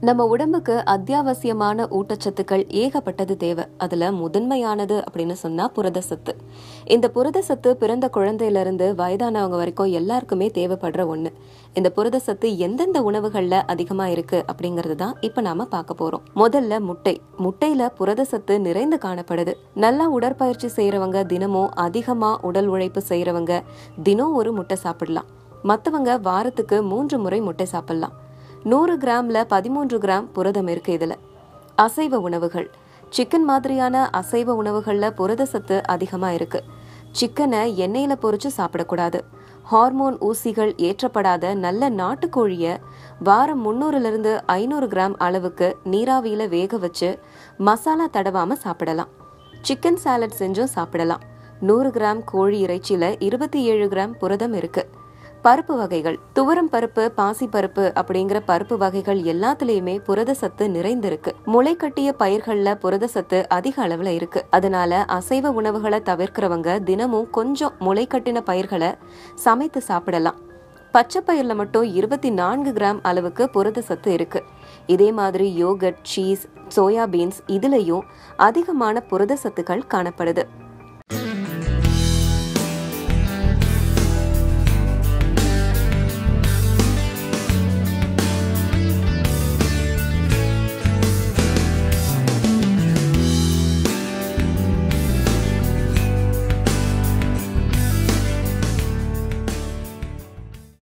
நம்ம உடம்புக்கு அத்தியாவசியமான ஊட்டச்சத்துக்கள் ஏகப்பட்டது தேவை. அதுல முதன்மையானது அப்படின்னு சொன்னா புரத சத்து. இந்த புரத சத்து பிறந்த குழந்தையில இருந்து வயதானவங்க வரைக்கும் எல்லாருக்குமே தேவைப்படுற ஒண்ணு. இந்த புரத சத்து எந்தெந்த உணவுகள்ல அதிகமா இருக்கு அப்படிங்கறது தான் இப்ப நாம பார்க்க போறோம். முதல்ல முட்டை. முட்டையில புரத சத்து நிறைந்து காணப்படுது. நல்லா உடற்பயிற்சி செய்யறவங்க தினமும் அதிகமா உடல் உழைப்பு செய்யறவங்க தினம் ஒரு முட்டை சாப்பிடலாம். மற்றவங்க வாரத்துக்கு மூன்று முறை முட்டை சாப்பிடலாம். நூறு கிராமில் பதிமூன்று கிராம் புரதம் இருக்கு இதில். அசைவ உணவுகள். சிக்கன் மாதிரியான அசைவ உணவுகளில் புரத சத்து அதிகமாக இருக்கு. சிக்கனை எண்ணெயில் பொறிச்சு சாப்பிடக்கூடாது. ஹார்மோன் ஊசிகள் ஏற்றப்படாத நல்ல நாட்டுக்கோழியை வாரம் முந்நூறுலேருந்து ஐநூறு கிராம் அளவுக்கு நீராவியில் வேக வச்சு மசாலா தடவாமல் சாப்பிடலாம். சிக்கன் சாலட் செஞ்சும் சாப்பிடலாம். நூறு கிராம் கோழி இறைச்சியில் இருபத்தி ஏழு கிராம் புரதம் இருக்குது பருப்பு வகைகள். துவரம் பருப்பு பாசி பருப்பு அப்படிங்கிற பருப்பு வகைகள் எல்லாத்துலயுமே புரத சத்து நிறைந்திருக்கு. முளை கட்டிய பயிர்கள்ல புரத சத்து அதிக அளவுல இருக்கு. அதனால அசைவ உணவுகளை தவிர்க்கிறவங்க தினமும் கொஞ்சம் முளை கட்டின பயிர்களை சமைத்து சாப்பிடலாம். பச்சை பயிர்ல மட்டும் இருபத்தி நான்கு கிராம் அளவுக்கு புரத சத்து இருக்கு. இதே மாதிரி யோகட் சீஸ் சோயா பீன்ஸ் இதுலயும் அதிகமான புரத சத்துக்கள் காணப்படுது.